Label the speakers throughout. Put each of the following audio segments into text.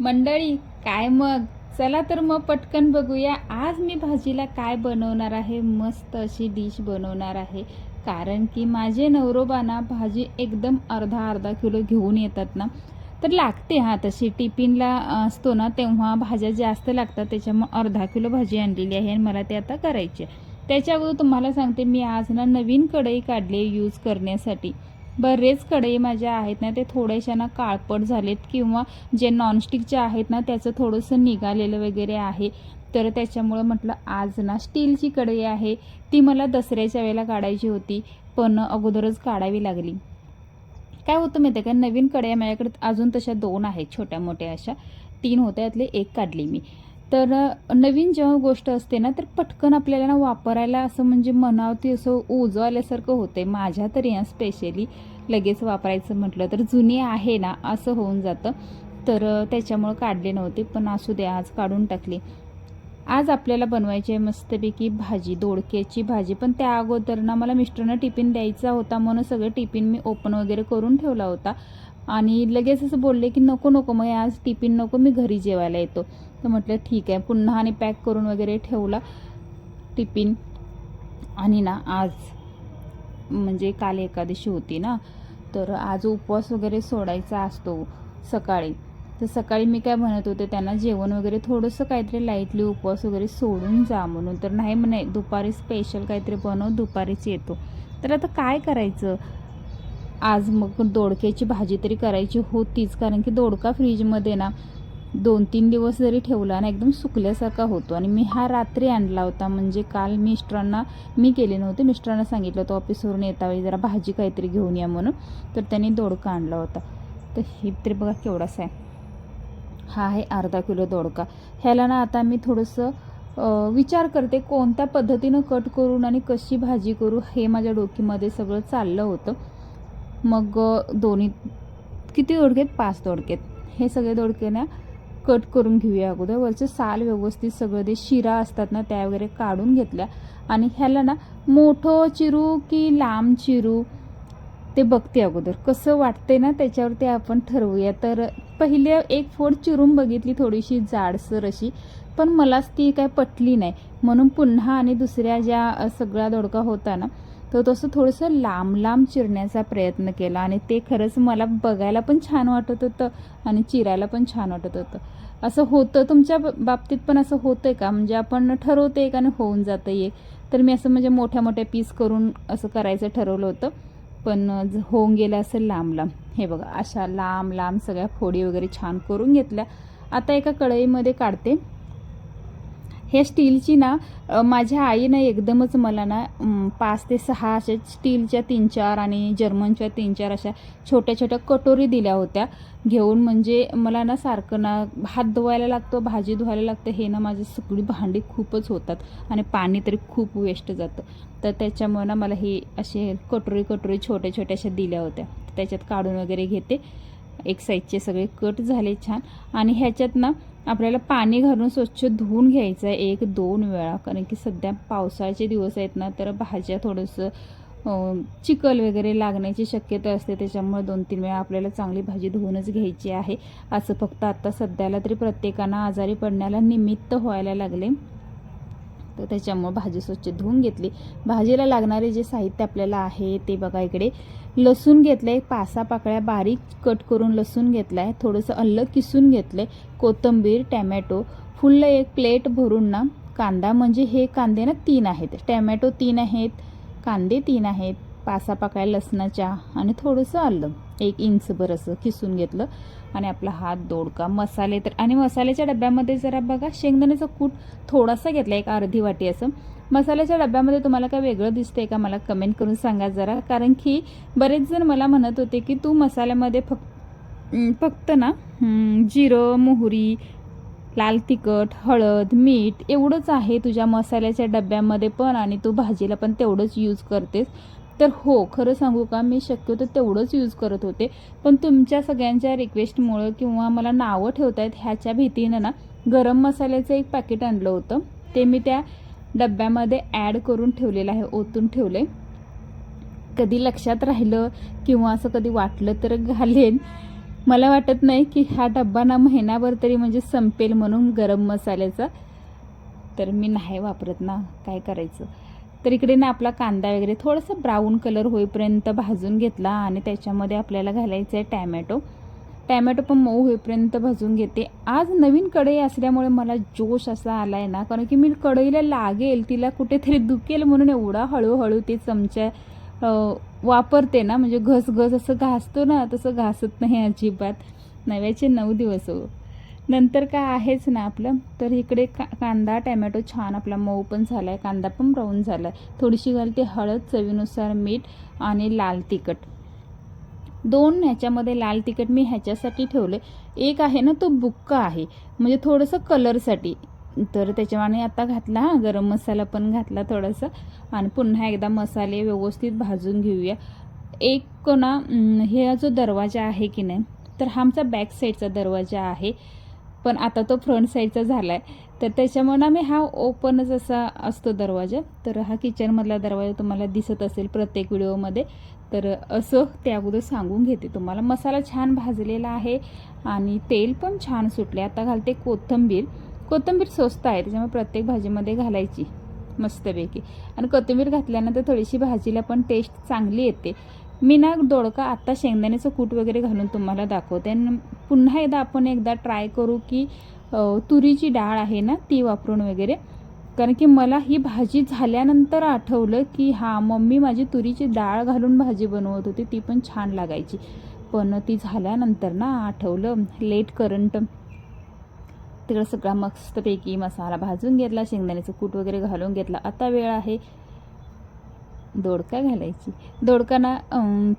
Speaker 1: मंडळी काय मग? चला तर मग पटकन बघूया. आज मी भाजीला काय बनवणार आहे? मस्त अशी डिश बनवणार आहे. कारण की माझे नवरोबाना भाजी एकदम अर्धा अर्धा किलो घेऊन येतात ना. तर लागते हा तशी. टिफिनला असतो ना तेव्हा भाज्या जास्त लागतात. त्याच्यामुळे अर्धा किलो भाजी आणलेली आहे आणि मला ते आता करायची आहे. त्याच्या अगोदर तुम्हाला सांगते मी आज ना नवीन कढई काढली यूज करण्यासाठी. बरेच कढई माझ्या आहेत ना ते थोड्याशा ना काळपट झालेत किंवा जे नॉनस्टिकचे आहेत ना त्याचं थोडंसं निघालेलं वगैरे आहे. तर त्याच्यामुळं म्हटलं आज ना स्टीलची कढई आहे. ती मला दसऱ्याच्या वेळेला काढायची होती पण अगोदरच काढावी लागली. काय होतं माहिती आहे का नवीन कढया माझ्याकडे अजून तशा दोन आहेत छोट्या मोठ्या अशा. तीन होत्या त्यातले एक काढली मी. तर नवीन जेव्हा गोष्ट असते ना तर पटकन आपल्याला ना वापरायला असं म्हणजे मनावती असं ओझं आल्यासारखं होते माझ्या तरी ना स्पेशली लगेच वापरायचं म्हटलं तर जुनी आहे ना असं होऊन जातं. तर त्याच्यामुळं काढले नव्हते पण असू दे आज काढून टाकली. आज आपल्याला बनवायची आहे मस्तपैकी भाजी दोडक्याची भाजी. पण त्या अगोदर ना मला मिस्टरनं टिफिन द्यायचा होता म्हणून सगळं टिफिन मी ओपन वगैरे करून ठेवला होता. आणि लगेच असं बोलले की नको नको मग आज टिफिन नको मी घरी जेवायला येतो. तर म्हटलं ठीक आहे. पुन्हा आणि पॅक करून वगैरे ठेवला टिफिन. आणि ना आज म्हणजे काल एकादशी होती ना तर आज उपवास वगैरे सोडायचा असतो सकाळी. तर सकाळी मी काय म्हणत होते त्यांना जेवण वगैरे थोडंसं काहीतरी लाईटली उपवास वगैरे सोडून जा म्हणून. तर नाही म्हणे दुपारी स्पेशल काहीतरी बनव दुपारीच येतो. तर आता काय करायचं? आज मग दोडक्याची भाजी तरी करायची होतीच कारण की दोडका फ्रीजमध्ये ना दोन तीन दिवस जरी ठेवला ना एकदम सुकल्यासारखा होतो. आणि मी हा रात्री आणला होता. म्हणजे काल मिस्टरांना मी केले नव्हते. मिस्टरांना सांगितलं होतं ऑफिसवरून येतावेळी जरा भाजी काहीतरी घेऊन या म्हणून. तर त्यांनी दोडका आणला होता. तर ही तरी बघा केवढासा आहे. हा आहे अर्धा किलो दोडका. ह्याला ना आता मी थोडंसं विचार करते कोणत्या पद्धतीनं कट करून आणि कशी भाजी करू हे माझ्या डोकीमध्ये सगळं चाललं होतं. मग दोन्ही किती दोडके आहेत? पाच दोडके आहेत. हे सगळे दोडके ना कट करून घेऊया अगोदर. वरचं साल व्यवस्थित सगळं ते शिरा असतात ना त्या वगैरे काढून घेतल्या. आणि ह्याला ना मोठं चिरू की लांब चिरू ते बघते अगोदर. कसं वाटते ना त्याच्यावरती आपण ठरवूया. तर पहिले एक फोड चिरून बघितली थोडीशी जाडसर अशी. पण मलाच ती काय पटली नाही. म्हणून पुन्हा आणि दुसऱ्या ज्या सगळा दोडका होता ना तर तसं थोडंसं लांब लांब चिरण्याचा प्रयत्न केला आणि ते खरंच मला बघायला पण छान वाटत होतं आणि चिरायला पण छान वाटत होतं. असं होतं तुमच्या बाबतीत पण असं होतंय का? म्हणजे आपण ठरवते एक आणि होऊन जातं एक तर मी असं म्हणजे मोठ्या मोठ्या पीस करून असं करायचं ठरवलं होतं. पण होऊन गेलं असेल लांब लांब. हे बघा अशा लांब लांब सगळ्या फोडी वगैरे छान करून घेतल्या. आता एका कढईमध्ये काढते. हे स्टीलची ना माझ्या आईनं एकदमच मला ना पाच ते सहा अशा स्टीलच्या तीन चार आणि जर्मनच्या तीन चार अशा छोट्या छोट्या कटोरी दिल्या होत्या. घेऊन म्हणजे मला ना सारखं ना हात धुवायला लागतो भाजी धुवायला लागतं हे ना माझी सगळी भांडी खूपच होतात आणि पाणी तरी खूप वेस्ट जातं. तर त्याच्यामुळे ना मला हे असे कटोरी कटोरी छोट्या छोट्या अशा दिल्या होत्या. त्याच्यात काढून वगैरे घेते. एक साईजचे सगळे कट झाले छान. आणि ह्याच्यात ना आपल्याला पाणी घालून स्वच्छ धुवून घ्यायचं आहे एक दोन वेळा. कारण की सध्या पावसाळ्याचे दिवस आहेत ना तर भाज्या थोडंसं चिकल चिखल वगैरे लागण्याची शक्यता असते. त्याच्यामुळे दोन तीन वेळा आपल्याला चांगली भाजी धुवूनच घ्यायची आहे. असं फक्त आत्ता सध्याला तरी प्रत्येकानं आजारी पडण्याला निमित्त व्हायला लागले. तर त्याच्यामुळे भाजी स्वच्छ धुवून घेतली. भाजीला लागणारे जे साहित्य आपल्याला आहे ते बघा इकडे. लसूण घेतलं आहे पासा पाकळ्या बारीक कट करून लसूण घेतला आहे थोडंसं अल्लं किसून घेतलं आहे कोथिंबीर टॅमॅटो फुल्ल एक प्लेट भरून ना कांदा म्हणजे हे कांदे ना तीन आहेत. टॅमॅटो तीन आहेत कांदे तीन आहेत पासा पाकळ्या लसणाच्या आणि थोडंसं आलं. एक इंचभर असं किसून घेतलं आणि आपला हात दोडका. मसाले तर आणि मसाल्याच्या डब्यामध्ये जरा बघा शेंगदाण्याचा कूट थोडासा घेतला एक अर्धी वाटी असं. मसाल्याच्या डब्यामध्ये तुम्हाला काय वेगळं दिसतंय का मला कमेंट करून सांगा जरा. कारण की बरेच जण मला म्हणत होते की तू मसाल्यामध्ये फक्त फक्त ना जिरं मोहरी लाल तिखट हळद मीठ एवढंच आहे तुझ्या मसाल्याच्या डब्यामध्ये पण आणि तू भाजीला पण तेवढंच यूज करतेस. तर हो खरं सांगू का मी शक्यतो तेवढंच यूज करत होते. पण तुमच्या सगळ्यांच्या रिक्वेस्टमुळं किंवा मला नावं ठेवतायत ह्याच्या भीतीनं ना गरम मसाल्याचं एक पॅकेट आणलं होतं. ते मी त्या डब्यामध्ये ॲड करून ठेवलेलं आहे ओतून ठेवले कधी लक्षात राहिलं किंवा असं कधी वाटलं तर घालेन. मला वाटत नाही की हा डब्बा ना महिनाभर तरी म्हणजे संपेल म्हणून गरम मसाल्याचा. तर मी नाही वापरत ना काय करायचं? तर इकडे ना आपला कांदा वगैरे थोडंसं ब्राऊन कलर होईपर्यंत भाजून घेतला आणि त्याच्यामध्ये आपल्याला घालायचं आहे टॅमॅटो. टॅमॅटो पण मऊ होईपर्यंत भाजून घेते. आज नवीन कढई असल्यामुळे मला जोश असा आला आहे ना कारण की मी कढईला लागेल तिला कुठेतरी दुखेल म्हणून एवढा हळूहळू ते चमच्या वापरते ना म्हणजे घस घस असं घासतो ना तसं घासत नाही अजिबात. नव्याचे नऊ दिवस हो. नंतर काय आहेच ना आपलं. तर इकडे का कांदा टॅमॅटो छान आपला मऊ पण झाला आहे कांदा पण ब्राऊन झाला आहे थोडीशी घालते हळद चवीनुसार मीठ आणि लाल तिखट. दोन ह्याच्यामध्ये लाल तिखट मी ह्याच्यासाठी ठेवले एक आहे ना तो बुक्का आहे. म्हणजे थोडंसं कलरसाठी. तर त्याच्यामुळे आता घातला हा गरम मसाला पण घातला थोडासा. आणि पुन्हा एकदा मसाले व्यवस्थित भाजून घेऊया. एक कोणा हे जो दरवाजा आहे की नाही तर हा आमचा बॅक साईडचा दरवाजा आहे. पण आता तो फ्रंट साईडचा झाला आहे तर त्याच्यामुळे आम्ही हा ओपनच असा असतो दरवाजा. तर हा किचनमधला दरवाजा तुम्हाला दिसत असेल प्रत्येक व्हिडिओमध्ये तर असं ते अगोदर सांगून घेते तुम्हाला. मसाला छान भाजलेला आहे आणि तेल पण छान सुटले आता घालते कोथिंबीर. कोथिंबीर स्वस्त आहे त्याच्यामुळे प्रत्येक भाजीमध्ये घालायची मस्तपैकी. आणि कोथिंबीर घातल्यानंतर थोडीशी भाजीला पण टेस्ट चांगली येते. मी ना दोडका आत्ता शेंगदाण्याचं कूट वगैरे घालून तुम्हाला दाखवते. आणि पुन्हा एकदा आपण एकदा ट्राय करू की तुरीची डाळ आहे ना ती वापरून वगैरे. कारण की मला ही भाजी झाल्यानंतर आठवलं की हां मम्मी माझी तुरीची डाळ घालून भाजी बनवत होती ती पण छान लागायची. पण ती झाल्यानंतर ना आठवलं लेट करंट. तिकडं सगळा मस्तपैकी मसाला भाजून घेतला शेंगदाण्याचं कूट वगैरे घालून घेतला. आता वेळ आहे दोडका घालायची. दोडकांना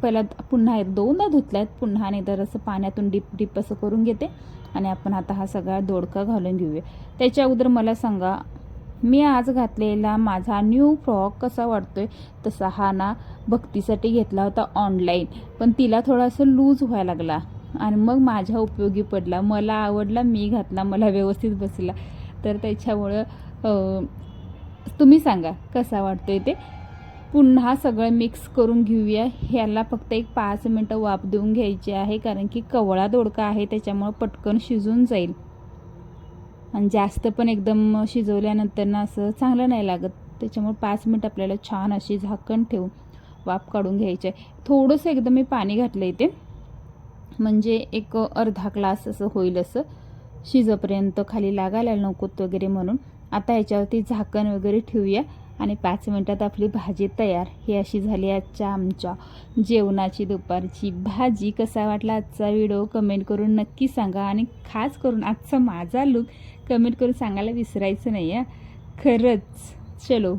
Speaker 1: पहिला पुन्हा एक- दोनदा आहेत पुन्हा नाही तर असं पाण्यातून डिप डिप असं करून घेते. आणि आपण आता हा सगळा दोडका घालून घेऊया. त्याच्या अगोदर मला सांगा मी आज घातलेला माझा न्यू फ्रॉक कसा वाटतोय तसा हा ना भक्तीसाठी घेतला होता ऑनलाईन. पण तिला थोडासा लूज व्हायला लागला. आणि मग माझ्या उपयोगी पडला. मला आवडला मी घातला मला व्यवस्थित बसला. तर त्याच्यामुळं तुम्ही सांगा कसा वाटतोय ते? पुन्हा सगळं मिक्स करून घेऊया. ह्याला फक्त एक पाच मिनटं वाफ देऊन घ्यायची आहे कारण की कवळा दोडका आहे त्याच्यामुळं पटकन शिजून जाईल. आणि जास्त पण एकदम शिजवल्यानंतर ना असं चांगलं नाही लागत. त्याच्यामुळे पाच मिनटं आपल्याला छान अशी झाकण ठेवून वाफ काढून घ्यायची आहे. थोडंसं एकदम मी पाणी घातलं इथे. म्हणजे एक अर्धा ग्लास असं होईल असं. शिजपर्यंत खाली लागायला नकोत वगैरे म्हणून. आता ह्याच्यावरती झाकण वगैरे ठेवूया. आणि पाच मिनटात आपली भाजी तयार. ही अशी झाली आजच्या आमच्या जेवणाची दुपारची भाजी. कसा वाटला आजचा व्हिडिओ? कमेंट करून नक्की सांगा. आणि खास करून आजचा माझा लुक कमेंट करून सांगायला विसरायचं नाही आहे खरंच. चलो.